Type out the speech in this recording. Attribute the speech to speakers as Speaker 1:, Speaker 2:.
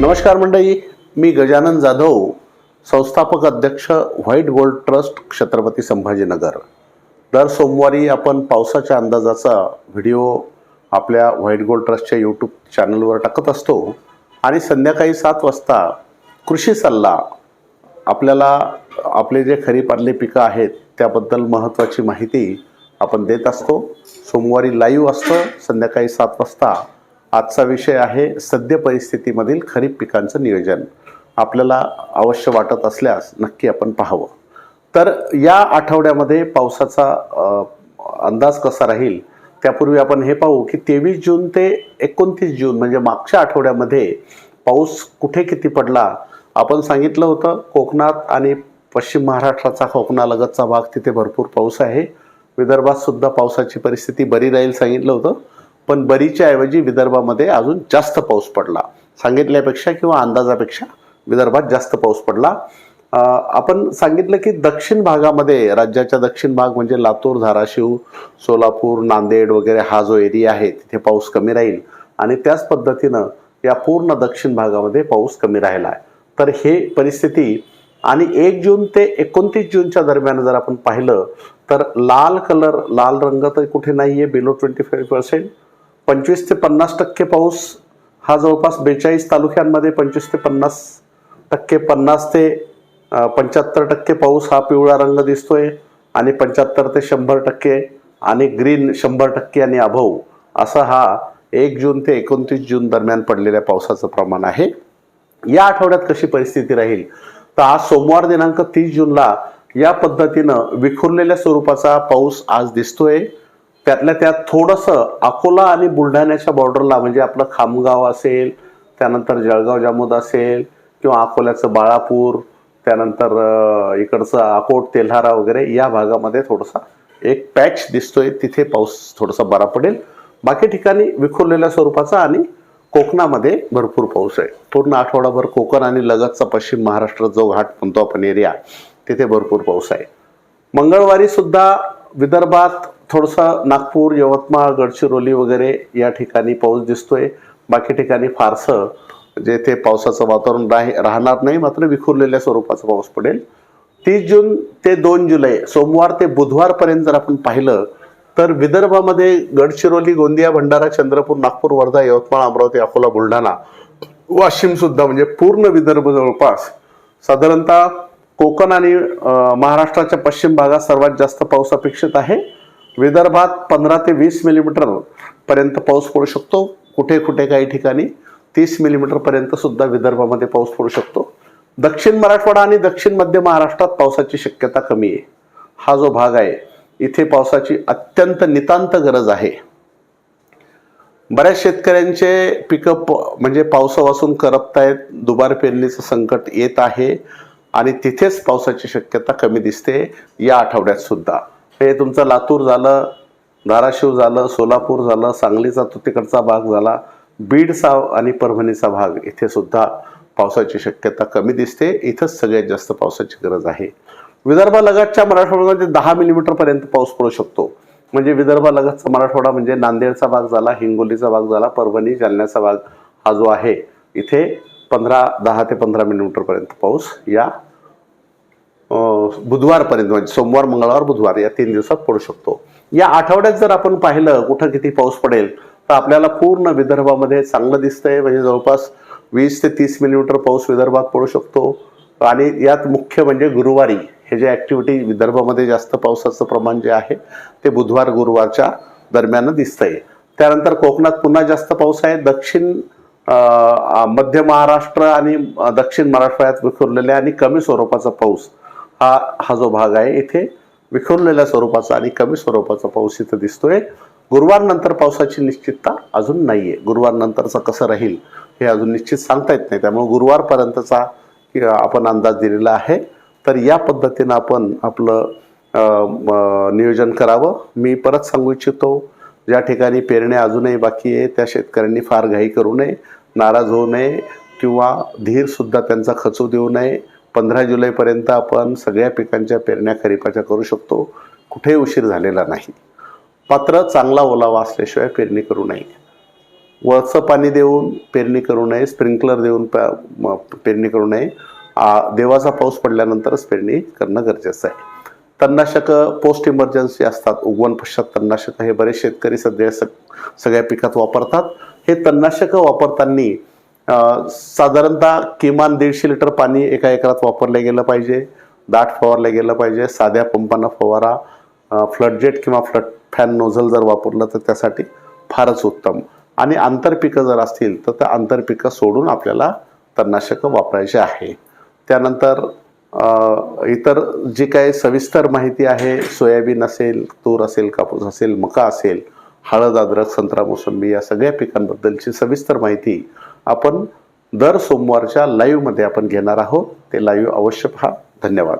Speaker 1: नमस्कार मंडळी मी गजानन जाधव संस्थापक अध्यक्ष white gold trust Chhatrapati Sambhajinagar. दर सोमवारी आपण पावसाच्या अंदाजाचा व्हिडिओ आपल्या व्हाईट गोल्ड ट्रस्टच्या यूट्यूब चॅनलवर टाकत असतो आणि संध्याकाळी सात वाजता कृषी सल्ला आपल्याला आपले जे खरीपातले पिकं आहेत त्याबद्दल महत्त्वाची माहिती आपण देत असतो. सोमवारी लाईव्ह असतं संध्याकाळी सात वाजता आजचा विषय आहे सद्य परिस्थितीमधील खरीप पिकांचं नियोजन. आपल्याला अवश्य वाटत असल्यास नक्की आपण पाहावं. तर या आठवड्यामध्ये पावसाचा अंदाज कसा राहील? त्यापूर्वी आपण हे पाहू की तेवीस जून ते एकोणतीस जून म्हणजे मागच्या आठवड्यामध्ये पाऊस कुठे किती पडला? आपण सांगितलं होतं कोकणात आणि पश्चिम महाराष्ट्राचा कोकणालगतचा भाग तिथे भरपूर पाऊस आहे. विदर्भात सुद्धा पावसाची परिस्थिती बरी राहील सांगितलं होतं. पण बरीच्या ऐवजी विदर्भामध्ये अजून जास्त पाऊस पडला. सांगितल्यापेक्षा किंवा अंदाजापेक्षा विदर्भात जास्त पाऊस पडला. आपण सांगितलं की दक्षिण भागामध्ये राज्याच्या दक्षिण भाग म्हणजे लातूर धाराशिव सोलापूर नांदेड वगैरे हा जो एरिया आहे तिथे पाऊस कमी राहील. आणि त्याच पद्धतीनं या पूर्ण दक्षिण भागामध्ये पाऊस कमी राहिला आहे. तर हे परिस्थिती आणि एक जून ते एकोणतीस जूनच्या दरम्यान जर आपण पाहिलं तर लाल कलर लाल रंग तर कुठे नाही आहे बिलो ट्वेंटी फाईव्ह पर्सेंट पंचवीस ते पन्नास टक्के पाऊस हा जवळपास बेचाळीस तालुक्यांमध्ये पंचवीस ते पन्नास टक्के पन्नास ते पंच्याहत्तर टक्के पाऊस हा पिवळा रंग दिसतोय आणि पंच्याहत्तर ते शंभर टक्के आणि ग्रीन शंभर टक्के आणि अभव असा हा एक जून ते एकोणतीस जून दरम्यान पडलेल्या पावसाचं प्रमाण आहे. या आठवड्यात कशी परिस्थिती राहील? तर आज सोमवार दिनांक तीस जूनला या पद्धतीनं विखुरलेल्या स्वरूपाचा पाऊस आज दिसतोय. त्यातल्या त्यात थोडंसं अकोला आणि बुलढाण्याच्या बॉर्डरला म्हणजे आपलं खामगाव असेल त्यानंतर जळगाव जामोद असेल किंवा अकोल्याचं बाळापूर त्यानंतर इकडचं अकोट तेल्हारा वगैरे या भागामध्ये थोडासा एक पॅच दिसतोय. तिथे पाऊस थोडासा बरा पडेल. बाकी ठिकाणी विखुरलेल्या स्वरूपाचा आणि कोकणामध्ये भरपूर पाऊस आहे. पूर्ण आठवडाभर कोकण आणि लगतचा पश्चिम महाराष्ट्र जो घाट म्हणतो आपण एरिया तिथे भरपूर पाऊस आहे. मंगळवारी सुद्धा विदर्भात थोडंसं नागपूर यवतमाळ गडचिरोली वगैरे या ठिकाणी पाऊस दिसतोय. बाकी ठिकाणी फारसं म्हणजे जेथे पावसाचं वातावरण राह राहणार नाही मात्र विखुरलेल्या स्वरूपाचा पाऊस पडेल. तीस जून ते दोन जुलै सोमवार ते बुधवारपर्यंत जर आपण पाहिलं तर विदर्भामध्ये गडचिरोली गोंदिया भंडारा चंद्रपूर नागपूर वर्धा यवतमाळ अमरावती अकोला बुलढाणा वाशिम सुद्धा म्हणजे पूर्ण विदर्भ जवळपास साधारणतः कोकण आणि महाराष्ट्राच्या पश्चिम भागात सर्वात जास्त पाऊस अपेक्षित आहे. विदर्भात पंधरा ते वीस मिलीमीटर पर्यंत पाऊस पडू शकतो. कुठे कुठे काही ठिकाणी तीस मिलीमीटर पर्यंत सुद्धा विदर्भामध्ये पाऊस पडू शकतो. दक्षिण मराठवाडा आणि दक्षिण मध्य महाराष्ट्रात पावसाची शक्यता कमी आहे. हा जो भाग आहे इथे पावसाची अत्यंत नितांत गरज आहे. बऱ्याच शेतकऱ्यांचे पिकं प म्हणजे पावसापासून करपतायत दुबार पेरणीचं संकट येत आहे आणि तिथेच पावसाची शक्यता कमी दिसते या आठवड्यात सुद्धा. हे तुमचं लातूर झालं धाराशिव झालं सोलापूर झालं सांगलीचा तो तिकडचा भाग झाला. बीडचा आणि परभणीचा भाग इथे सुद्धा पावसाची शक्यता कमी दिसते. इथंच सगळ्यात जास्त पावसाची गरज आहे. विदर्भालगतच्या मराठवाड्यामध्ये दहा मिलीमीटरपर्यंत पाऊस पडू शकतो. म्हणजे विदर्भालगतचा मराठवाडा म्हणजे नांदेडचा भाग झाला हिंगोलीचा भाग झाला परभणी जालन्याचा भाग हा जो आहे इथे पंधरा दहा ते पंधरा मिलीमीटरपर्यंत पाऊस या बुधवारपर्यंत म्हणजे सोमवार मंगळवार बुधवार या तीन दिवसात पडू शकतो. या आठवड्यात जर आपण पाहिलं कुठं किती पाऊस पडेल तर आपल्याला पूर्ण विदर्भामध्ये चांगलं दिसतंय. म्हणजे जवळपास वीस ते तीस मिलीमीटर पाऊस विदर्भात पडू शकतो. आणि यात मुख्य म्हणजे गुरुवारी हे जे ॲक्टिव्हिटी विदर्भामध्ये जास्त पावसाचं प्रमाण जे आहे ते बुधवार गुरुवारच्या दरम्यान दिसतंय. त्यानंतर कोकणात पुन्हा जास्त पाऊस आहे. दक्षिण मध्य महाराष्ट्र आणि दक्षिण मराठवाड्यात विखुरलेल्या आणि कमी स्वरूपाचा पाऊस हा हा जो भाग आहे इथे विखुरलेल्या स्वरूपाचा आणि कमी स्वरूपाचा पाऊस इथं दिसतोय. गुरुवार नंतर पावसाची निश्चितता अजून नाहीये. गुरुवार नंतरचं कसं राहील हे अजून निश्चित सांगता येत नाही. त्यामुळे गुरुवारपर्यंतचा आपण अंदाज दिलेला आहे. तर या पद्धतीनं आपण आपलं नियोजन करावं. मी परत सांगू इच्छितो ज्या ठिकाणी पेरण्या अजूनही बाकी आहे त्या शेतकऱ्यांनी फार घाई करू नये नाराज होऊ नये किंवा धीरसुद्धा त्यांचा खचू देऊ नये. पंधरा जुलैपर्यंत आपण सगळ्या पिकांच्या पेरण्या खरीपाच्या करू शकतो. कुठेही उशीर झालेला नाही. मात्र चांगला ओलावा असल्याशिवाय पेरणी करू नये. वरचं पाणी देऊन पेरणी करू नये स्प्रिंकलर देऊन म- पेरणी करू नये. आ, देवाचा पाऊस पडल्यानंतरच पेरणी करणं गरजेचं आहे. तणनाशकं पोस्ट इमर्जन्सी असतात. उगवण पश्चात तणनाशक हे बरेच शेतकरी सध्या सग सगळ्या पिकात वापरतात. हे तणनाशकं वापरताना साधारणतः किमान दीडशे लिटर पाणी एका एकरात वापरलं गेलं पाहिजे दाट फवारलं गेलं पाहिजे साध्या पंपांना फवारा फ्लडजेट किंवा फ्लड फॅन नोझल जर वापरलं तर त्यासाठी फारच उत्तम. आणि आंतरपिकं जर असतील तर त्या आंतरपिकं सोडून आपल्याला तणनाशकं वापरायचे आहे. त्यानंतर इतर जी काही सविस्तर माहिती आहे सोयाबीन असेल तूर असेल कापूस असेल मका असेल हळद अद्रक संत्रा मोसंबी या सगळ्या पिकांबद्दलची सविस्तर माहिती आपण दर सोमवारच्या लाईव्हमध्ये आपण घेणार आहोत. ते लाईव्ह अवश्य पहा. धन्यवाद.